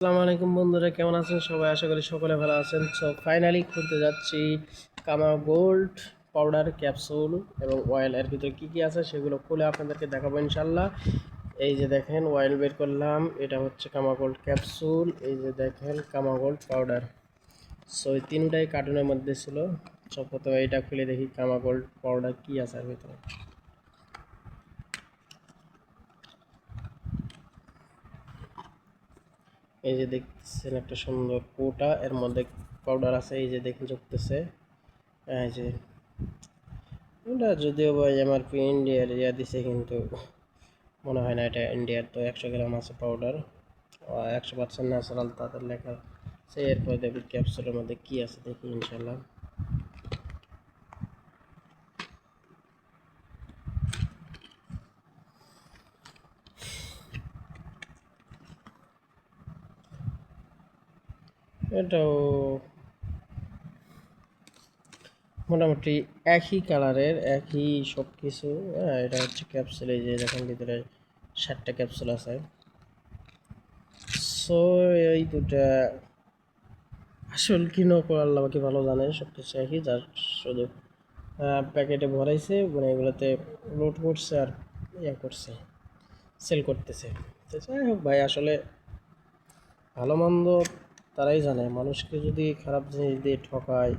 আসসালামু আলাইকুম বন্ধুরা, কেমন আছেন সবাই? আশা করি সকলে ভালো আছেন। সো ফাইনালি খুলতে যাচ্ছি কামা গোল্ড পাউডার ক্যাপসুল এবং অয়েল এর ভিতরে কী কী আছে সেগুলো খুলে আপনাদেরকে দেখাবো ইনশাল্লাহ এই যে দেখেন অয়েল বের করলাম, এটা হচ্ছে কামা গোল্ড ক্যাপসুল এই যে দেখেন কামা গোল্ড পাউডার সো এই তিনটাই কার্টুনের মধ্যে ছিল। সো প্রথমে এটা খুলে দেখি কামা গোল্ড পাউডার কী আছে এর ভিতরে। এই যে দেখছেন একটা সুন্দর কোটা, এর মধ্যে পাউডার আছে, এই যে দেখুন চুকতেছে এই যে এটা যদিও বা এমআরপি ইন্ডিয়ার ইয়া দিছে, কিন্তু মনে হয় না এটা ইন্ডিয়ার তো একশো গ্রাম আছে পাউডার একশো পার্সেন্ট ন্যাচারাল তাদের লেখা সে এরপর দেখি ক্যাপসুলের মধ্যে কী আছে দেখি ইনশাল্লাহ এটাও মোটামুটি একই কালারের, একই সব কিছু হ্যাঁ এটা হচ্ছে ক্যাপসুল এই যে, দেখেন ভিতরে ষাটটা ক্যাপসুল আছে। সো এই দুটা আসল কি নকল আল্লাহ বাকি ভালো জানে সব কিছু একই, যার শুধু প্যাকেটে ভরাইছে মানে এগুলোতে লোড করছে আর ইয়া করছে সেল করতেছে। যাই হোক ভাই, আসলে ভালো মন্দ তারাই জানে, মানুষকে যদি খারাপ জিনিস দিয়ে ঠকায়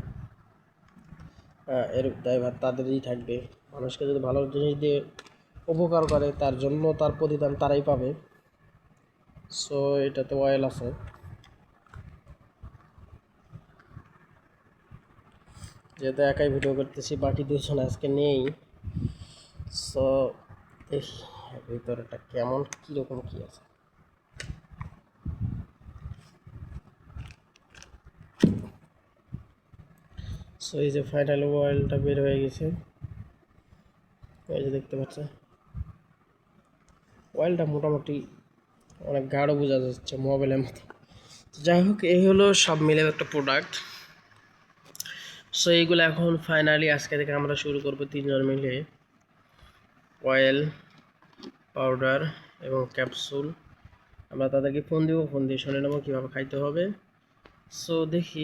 এর দায়ভার তাদেরই থাকবে। মানুষকে যদি ভালো জিনিস দিয়ে উপকার করে, তার জন্য তার প্রতিদান তারাই পাবে। সো এটাতে অয়েল আছে। যেহেতু একাই ভিডিও করতেছি, বাকি দুজন আজকে নেই। সো ভিতরেটা কেমন, কীরকম কী আছে। সো এই যে ফাইনাল অয়েলটা বের হয়ে গেছে। এই যে দেখতে পাচ্ছেন। অয়েলটা মোটামুটি অনেক গাঢ় বোঝা যাচ্ছে মোবাইলের মতো। যাই হোক, এই হলো সব মিলে একটা প্রোডাক্ট সো এইগুলো এখন ফাইনালি আজকে থেকে আমরা শুরু করব তিনজন মিলে। অয়েল পাউডার এবং ক্যাপসুল আমরা তাদেরকে ফোন দিব ফোন দিয়ে শুনে নেব কীভাবে খাইতে হবে। সো দেখি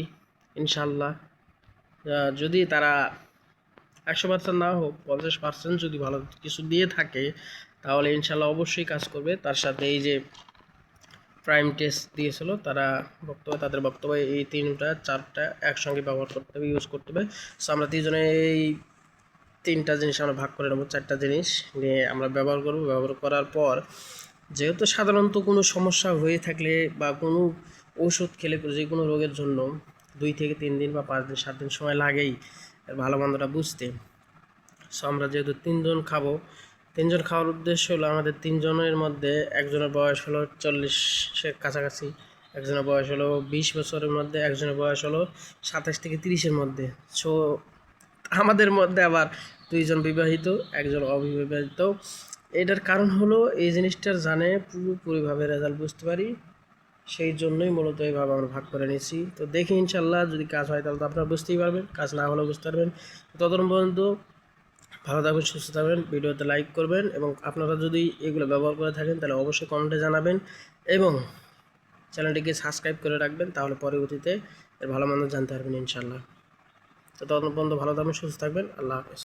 ইনশাল্লাহ যদি তারা একশো পার্সেন্ট না হোক, পঞ্চাশ পার্সেন্ট যদি ভালো কিছু দিয়ে থাকে, তাহলে ইনশাল্লাহ অবশ্যই কাজ করবে। তার সাথে এই যে প্রাইম টেস্ট দিয়েছিল, তারা বক্তব্য, তাদের বক্তব্য এই তিনটা, চারটা একসঙ্গে ব্যবহার করতে হবে ইউজ করতে হবে। সো আমরা তিনজনে এই তিনটা জিনিস আমরা ভাগ করে নেব, চারটা জিনিস নিয়ে আমরা ব্যবহার করব। ব্যবহার করার পর, যেহেতু সাধারণত কোনো সমস্যা হয়ে থাকলে বা কোনো ওষুধ খেলে যে কোনো রোগের জন্য দুই থেকে তিন দিন বা পাঁচ দিন, সাত দিন সময় লাগেই ভালো মন্দটা বুঝতে। সো আমরা যেহেতু তিনজন খাব, তিনজন খাওয়ার উদ্দেশ্য হলো আমাদের তিনজনের মধ্যে একজনের বয়স হলো চল্লিশের কাছাকাছি, একজনের বয়স হলো বিশ বছরের মধ্যে, একজনের বয়স হলো সাতাশ থেকে তিরিশের মধ্যে। সো আমাদের মধ্যে আবার দুইজন বিবাহিত, একজন অবিবাহিত। এটার কারণ হলো এই জিনিসটার জানে পুরোপুরিভাবে রেজাল্ট বুঝতে পারি। সেই জন্যই মূলত এইভাবে আমরা ভাগ করে নিয়েছি। তো দেখি ইনশাল্লাহ যদি কাজ হয় তাহলে তো আপনারা বুঝতেই পারবেন, কাজ না হলেও বুঝতে পারবেন। ততক্ষণ পর্যন্ত ভালো থাকবেন, সুস্থ থাকবেন, ভিডিওতে লাইক করবেন এবং আপনারা যদি এগুলো ব্যবহার করে থাকেন তাহলে অবশ্যই কমেন্টে জানাবেন এবং চ্যানেলটিকে সাবস্ক্রাইব করে রাখবেন তাহলে পরবর্তীতে এর ভালো মন্দ জানতে পারবেন ইনশাল্লাহ তো ততক্ষণ পর্যন্ত ভালো থাকবেন, সুস্থ থাকবেন, আল্লাহ হাফেজ।